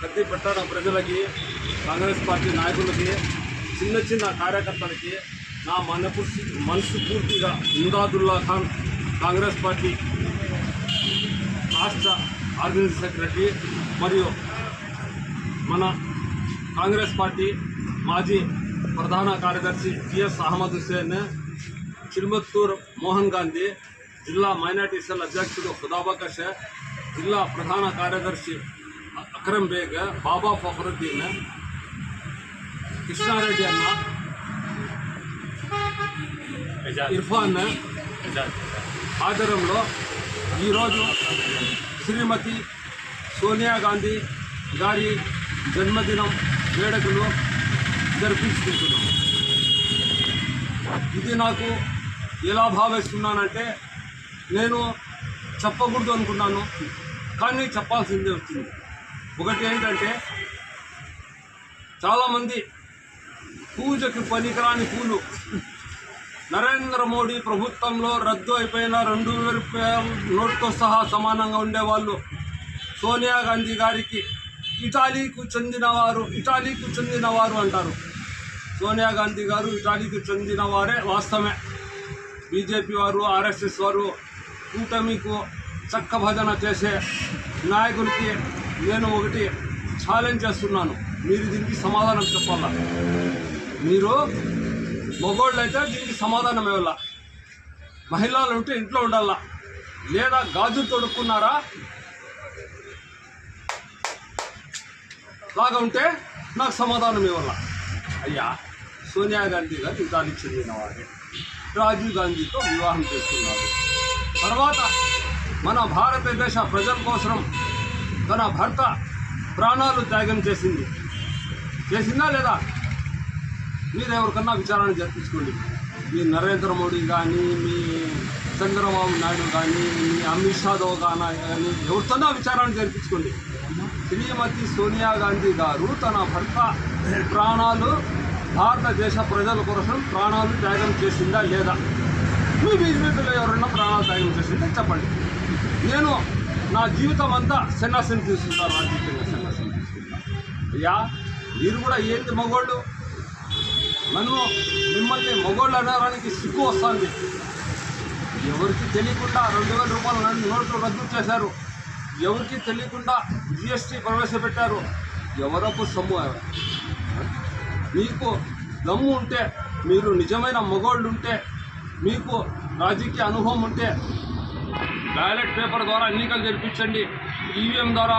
కత్తి పెట్టడం ప్రజలకి కాంగ్రెస్ పార్టీ నాయకులకి చిన్న చిన్న కార్యకర్తలకి నా మనపు మనసు పూర్తిగా ఇమ్రాదుల్లా ఖాన్ కాంగ్రెస్ పార్టీ రాష్ట్ర ఆర్గనైజింగ్ సెక్రటరీ మరియు మన కాంగ్రెస్ పార్టీ మాజీ ప్రధాన కార్యదర్శి టిఎస్ అహ్మద్ హుస్సేన్ చిరుమత్తూర్ మోహన్ గాంధీ జిల్లా మైనార్టీ సెల్ అధ్యక్షుడు ఖుదాబకష్ జిల్లా ప్రధాన కార్యదర్శి అక్రమ్ బేగ్ బాబా ఫఖరుద్దీన్ కృష్ణారెడ్డి అన్న ఇర్ఫాన్ ఆధ్వర్యంలో ఈరోజు శ్రీమతి సోనియా గాంధీ గారి జన్మదినం వేడుకలు జరిపించుకుంటున్నాం. ఇది నాకు ఎలా భావిస్తున్నానంటే నేను చెప్పకూడదు అనుకున్నాను కానీ చెప్పాల్సిందే వచ్చింది. ఒకటి ఏంటంటే చాలామంది పూజకి పనికిరాని పూలు. నరేంద్ర మోడీ ప్రభుత్వంలో రద్దు అయిపోయిన రెండు వేల రూపాయల నోట్తో సహా సమానంగా ఉండేవాళ్ళు. సోనియా గాంధీ గారికి ఇటాలీకు చెందినవారు ఇటాలీకు చెందినవారు అంటారు. సోనియా గాంధీ గారు ఇటాలీకి చెందినవారే వాస్తవమే. బీజేపీ వారు ఆర్ఎస్ఎస్ వారు కూటమికు చక్క భజన చేసే నాయకులకి నేను ఒకటి ఛాలెంజ్ చేస్తున్నాను. మీరు దీనికి సమాధానం చెప్పాలా? మీరు మగోళ్ళు అయితే దీనికి సమాధానం ఇవ్వాల? మహిళలు ఉంటే ఇంట్లో ఉండాలా? లేదా గాజు తొడుక్కున్నారా? లాగా ఉంటే నాకు సమాధానం ఇవ్వాల? అయ్యా సోనియా గాంధీ గారు ఇటాలీకి చెందిన రాజీవ్ గాంధీతో వివాహం చేస్తున్నారు. తర్వాత మన భారతదేశ ప్రజల కోసం తన భర్త ప్రాణాలు త్యాగం చేసింది. చేసిందా లేదా? మీరు ఎవరికన్నా విచారణ జరిపించుకోండి మీ నరేంద్ర మోడీ కానీ మీ చంద్రబాబు నాయుడు కానీ మీ అమిత్ షాదో కానీ కానీ ఎవరితోనా విచారణ జరిపించుకోండి శ్రీమతి సోనియా గాంధీ గారు తన భర్త ప్రాణాలు భారతదేశ ప్రజల కోసం ప్రాణాలు త్యాగం చేసిందా లేదా? మీ బీజేపీలో ఎవరైనా ప్రాణాలు త్యాగం చేసిందే? చెప్పండి. నేను నా జీవితం అంతా సన్యాసం నా రాజకీయంగా సన్యాసం తీసుకుంటారు అయ్యా మీరు కూడా ఏంటి మగోళ్ళు? నన్ను మిమ్మల్ని మగోళ్ళు అనడానికి సిగ్గు వస్తుంది. ఎవరికి తెలియకుండా రెండు వేల రూపాయలు నన్ను నోట్లు రద్దు చేశారు. ఎవరికి తెలియకుండా జిఎస్టీ ప్రవేశపెట్టారు. ఎవరకు సొమ్ము మీకు దమ్ము ఉంటే మీరు నిజమైన మగోళ్ళు ఉంటే మీకు రాజకీయ అనుభవం ఉంటే బ్యాలెట్ పేపర్ ద్వారా ఎన్నికలు జరిపించండి ఈవీఎం ద్వారా